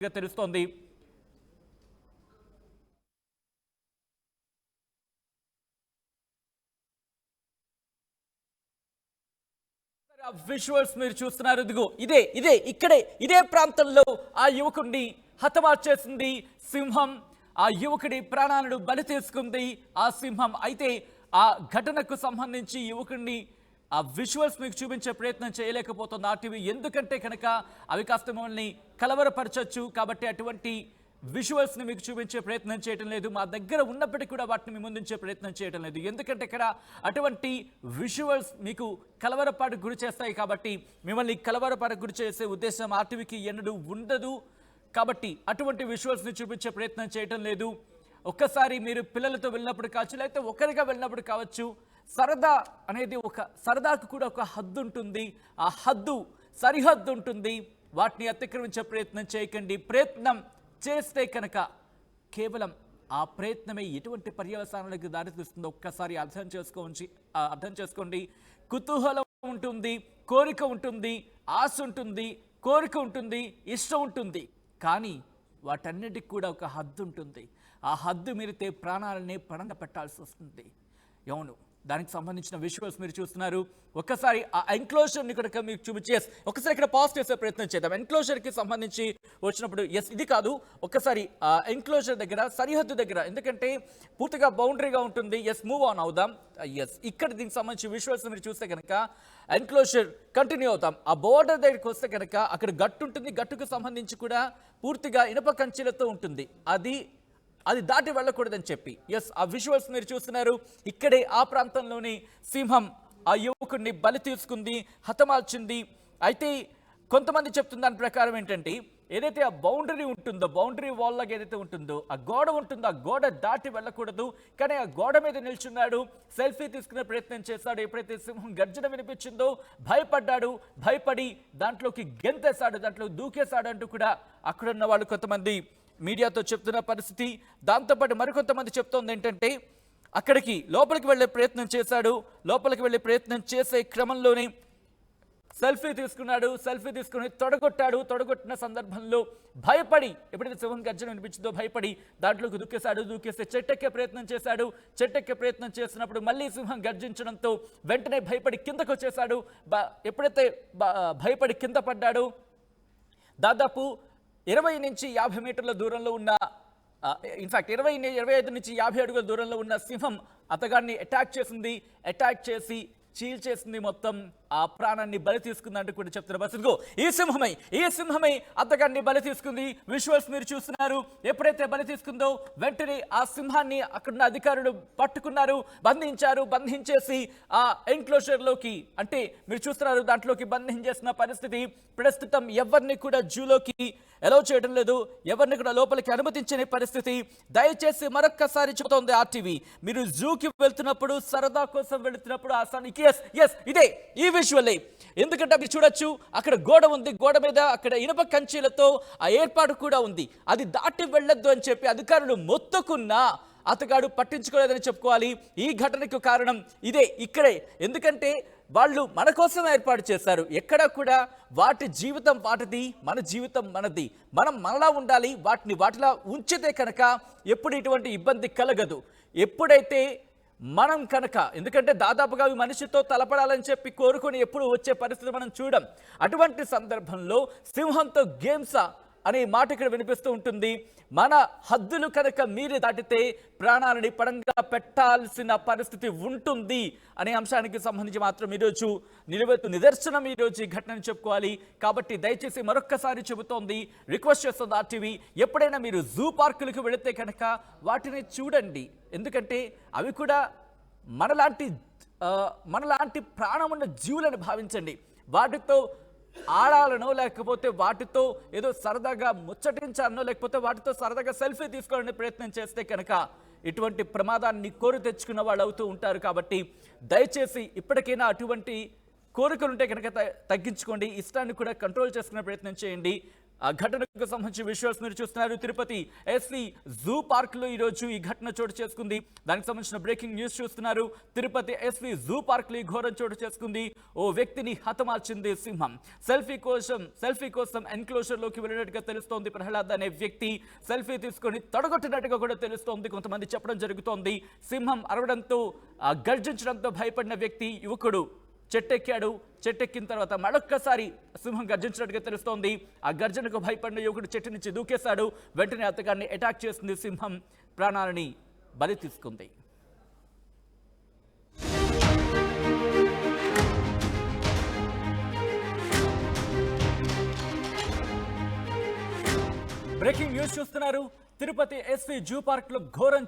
తెలుస్తోంది. విజువల్స్ మీరు చూస్తున్నారు. ఇదిగో ఇదే ఇదే ఇక్కడే ఇదే ప్రాంతంలో ఆ యువకుడిని హతమార్చేసింది సింహం. ఆ యువకుడి ప్రాణాలను బలి తీసుకుంది ఆ సింహం. అయితే ఆ ఘటనకు సంబంధించి యువకుడిని ఆ విజువల్స్ మీకు చూపించే ప్రయత్నం చేయలేకపోతుంది ఆర్టీవీ ఎందుకంటే కనుక అవి కాస్త మిమ్మల్ని కలవరపరచచ్చు. కాబట్టి అటువంటి విజువల్స్ని మీకు చూపించే ప్రయత్నం చేయటం లేదు. మా దగ్గర ఉన్నప్పటికీ కూడా వాటిని మీ ముందుంచే ప్రయత్నం చేయటం లేదు. ఎందుకంటే ఇక్కడ అటువంటి విజువల్స్ మీకు కలవరపాటు గురి చేస్తాయి కాబట్టి మిమ్మల్ని కలవరపాటు గురి చేసే ఉద్దేశం ఆర్టీవీకి ఎన్నడూ ఉండదు. కాబట్టి అటువంటి విజువల్స్ని చూపించే ప్రయత్నం చేయటం లేదు. ఒక్కసారి మీరు పిల్లలతో వెళ్ళినప్పుడు కావచ్చు లేకపోతే ఒకరిగా వెళ్ళినప్పుడు కావచ్చు సరదా అనేది ఒక సరదాకు కూడా ఒక హద్దు ఉంటుంది. ఆ హద్దు సరిహద్దు ఉంటుంది. వాటిని అతిక్రమించే ప్రయత్నం చేయకండి. ప్రయత్నం చేస్తే కనుక కేవలం ఆ ప్రయత్నమే ఎటువంటి పర్యవసానాలకు దారితీస్తుందో ఒక్కసారి అర్థం చేసుకోండి. అర్థం చేసుకోండి. కుతూహలం ఉంటుంది కోరిక ఉంటుంది ఆశ ఉంటుంది కోరిక ఉంటుంది ఇష్టం ఉంటుంది. కానీ వాటన్నిటికి కూడా ఒక హద్దు ఉంటుంది. ఆ హద్దు మీరితే ప్రాణాలని పణంగా పెట్టాల్సి వస్తుంది. అవును దానికి సంబంధించిన విజువల్స్ మీరు చూస్తున్నారు. ఒక్కసారి ఆ ఎంక్లోజర్ని కనుక మీకు చూపించి ఎస్ ఒకసారి ఇక్కడ పాజ్ చేసే ప్రయత్నం చేద్దాం. ఎన్క్లోజర్కి సంబంధించి వచ్చినప్పుడు ఎస్ ఇది కాదు. ఒక్కసారి ఆ ఎంక్లోజర్ దగ్గర సరిహద్దు దగ్గర ఎందుకంటే పూర్తిగా బౌండరీగా ఉంటుంది. ఎస్ మూవ్ ఆన్ అవుదాం. ఎస్ ఇక్కడ దీనికి సంబంధించి విజువల్స్ మీరు చూస్తే కనుక ఎన్క్లోజర్ కంటిన్యూ అవుతాం. ఆ బోర్డర్ దగ్గరికి వస్తే కనుక అక్కడ గట్టు ఉంటుంది. గట్టుకు సంబంధించి కూడా పూర్తిగా ఇనుప కంచెలతో ఉంటుంది. అది అది దాటి వెళ్ళకూడదని చెప్పి. ఎస్ ఆ విజువల్స్ మీరు చూస్తున్నారు. ఇక్కడే ఆ ప్రాంతంలోని సింహం ఆ యువకుడిని బలి తీసుకుంది హతమాల్చింది. అయితే కొంతమంది చెప్తున్న దాని ప్రకారం ఏంటంటే ఏదైతే ఆ బౌండరీ ఉంటుందో బౌండరీ వాల్ లాగా ఏదైతే ఉంటుందో ఆ గోడ ఉంటుందో ఆ గోడ దాటి వెళ్ళకూడదు. కానీ ఆ గోడ మీద నిల్చున్నాడు సెల్ఫీ తీసుకునే ప్రయత్నం చేశాడు. ఎప్పుడైతే సింహం గర్జన వినిపించిందో భయపడ్డాడు భయపడి దాంట్లోకి గెంతేశాడు దాంట్లో దూకేశాడు అంటూ కూడా అక్కడున్న వాళ్ళు కొంతమంది మీడియాతో చెప్తున్న పరిస్థితి. దాంతోపాటు మరికొంతమంది చెప్తోంది ఏంటంటే అక్కడికి లోపలికి వెళ్ళే ప్రయత్నం చేశాడు. లోపలికి వెళ్ళే ప్రయత్నం చేసే క్రమంలోనే సెల్ఫీ తీసుకున్నాడు. సెల్ఫీ తీసుకుని తొడగొట్టాడు. తొడగొట్టిన సందర్భంలో భయపడి ఎప్పుడైతే సింహం గర్జన వినిపించిందో భయపడి దాంట్లోకి దూకేశాడు. దూకేస్తే చెట్టెక్కే ప్రయత్నం చేశాడు. చెట్టెక్కే ప్రయత్నం చేసినప్పుడు మళ్ళీ సింహం గర్జించడంతో వెంటనే భయపడి కిందకు వచ్చేశాడు. బ- ఎప్పుడైతే భయపడి కింద పడ్డాడు దాదాపు ఇరవై నుంచి యాభై మీటర్ల దూరంలో ఉన్న ఇన్ఫాక్ట్ ఇరవై ఇరవై ఐదు నుంచి యాభై అడుగుల దూరంలో ఉన్న సింహం అతగాన్ని అటాక్ చేసింది. అటాక్ చేసి చీల్చేసింది మొత్తం ఆ ప్రాణాన్ని బలి తీసుకుందంటూ కూడా చెప్తున్నారు. బస్ ఇదిగో ఈ సింహమై ఈ సింహమై అతగాన్ని బలి తీసుకుంది. విజువల్స్ మీరు చూస్తున్నారు. ఎప్పుడైతే బలి తీసుకుందో వెంటనే ఆ సింహాన్ని అక్కడున్న అధికారులు పట్టుకున్నారు బంధించారు బంధించేసి ఆ ఎంక్లోజర్లోకి అంటే మీరు చూస్తున్నారు దాంట్లోకి బంధించేసిన పరిస్థితి ప్రస్తుతం ఎవరిని కూడా జూలోకి ఎలో చేయడం లేదు. ఎవరిని కూడా లోపలికి అనుమతించని పరిస్థితి. దయచేసి మరొక్కసారి చెబుతోంది ఆర్టీవీ. మీరు జూకి వెళ్తున్నప్పుడు సరదా కోసం వెళుతున్నప్పుడు ఆ సనికి ఎస్ ఎస్ ఇదే ఈ విజువల్లే ఎందుకంటే మీరు చూడొచ్చు అక్కడ గోడ ఉంది గోడ మీద అక్కడ ఇనుప కంచీలతో ఆ ఏర్పాటు కూడా ఉంది. అది దాటి వెళ్ళొద్దు అని చెప్పి అధికారులు మొత్తుకున్నా అతగాడు పట్టించుకోలేదని చెప్పుకోవాలి. ఈ ఘటనకు కారణం ఇదే ఇక్కడే. ఎందుకంటే వాళ్ళు మన కోసం ఏర్పాటు చేశారు. ఎక్కడ కూడా వాటి జీవితం వాటిది మన జీవితం మనది. మనం మనలా ఉండాలి వాటిని వాటిలా ఉంచితే కనుక ఎప్పుడు ఇటువంటి ఇబ్బంది కలగదు. ఎప్పుడైతే మనం కనుక ఎందుకంటే దాదాపుగా అవి మనిషితో తలపడాలని చెప్పి కోరుకొని ఎప్పుడు వచ్చే పరిస్థితి మనం చూడం. అటువంటి సందర్భంలో సింహంతో గేమ్సా? అనే మాట ఇక్కడ వినిపిస్తూ ఉంటుంది. మన హద్దులు కనుక మీరే దాటితే ప్రాణాలని పడంగా పెట్టాల్సిన పరిస్థితి ఉంటుంది అనే అంశానికి సంబంధించి మాత్రం ఈరోజు నిలువెత్తు నిదర్శనం ఈరోజు ఈ ఘటనను చెప్పుకోవాలి. కాబట్టి దయచేసి మరొక్కసారి చెబుతోంది. రిక్వెస్ట్ చేస్తుంది ఆర్టీవీ. ఎప్పుడైనా మీరు జూ పార్కులకు వెళితే కనుక వాటిని చూడండి. ఎందుకంటే అవి కూడా మనలాంటి మనలాంటి ప్రాణం ఉన్న జీవులను భావించండి. వాటితో ఆడాలనో లేకపోతే వాటితో ఏదో సరదాగా ముచ్చటించాలనో లేకపోతే వాటితో సరదాగా సెల్ఫీ తీసుకోవాలని ప్రయత్నం చేస్తే కనుక ఇటువంటి ప్రమాదాన్ని కోరి తెచ్చుకున్న వాళ్ళు అవుతూ ఉంటారు కాబట్టి దయచేసి ఇప్పటికైనా అటువంటి కోరికలుంటే కనుక త- తగ్గించుకోండి. ఇష్టాన్ని కూడా కంట్రోల్ చేసుకునే ప్రయత్నం చేయండి. ఆ ఘటనకు సంబంధించి విజువల్స్ మీరు చూస్తున్నారు. తిరుపతి ఎస్వి జూ పార్క్లో ఈ రోజు ఈ ఘటన చోటు చేసుకుంది. దానికి సంబంధించిన బ్రేకింగ్ న్యూస్ చూస్తున్నారు. తిరుపతి ఎస్వి జూ పార్క్లో ఈ ఘోరం చోటు చేసుకుంది. ఓ వ్యక్తిని హతమార్చింది సింహం. సెల్ఫీ కోసం సెల్ఫీ కోసం ఎన్క్లోజర్లోకి వెళ్ళినట్టుగా తెలుస్తోంది ప్రహ్లాద్ అనే వ్యక్తి. సెల్ఫీ తీసుకొని తొడగొట్టినట్టుగా కూడా తెలుస్తోంది. కొంతమంది చెప్పడం జరుగుతోంది. సింహం అరవడంతో గర్జించడంతో భయపడిన వ్యక్తి యువకుడు. చెట్టెక్కాడు చెట్టెక్కిన తర్వాత మరొక్కసారి సింహం గర్జించినట్టుగా తెలుస్తోంది. ఆ గర్జనకు భయపడిన యువకుడు చెట్టు నుంచి దూకేశాడు. వెంటనే అతగాన్ని అటాక్ చేసింది సింహం ప్రాణాలని బలి తీసుకుంది. బ్రేకింగ్ న్యూస్ చూస్తున్నారు. తిరుపతి ఎస్వి జూ పార్క్లో ఘోరం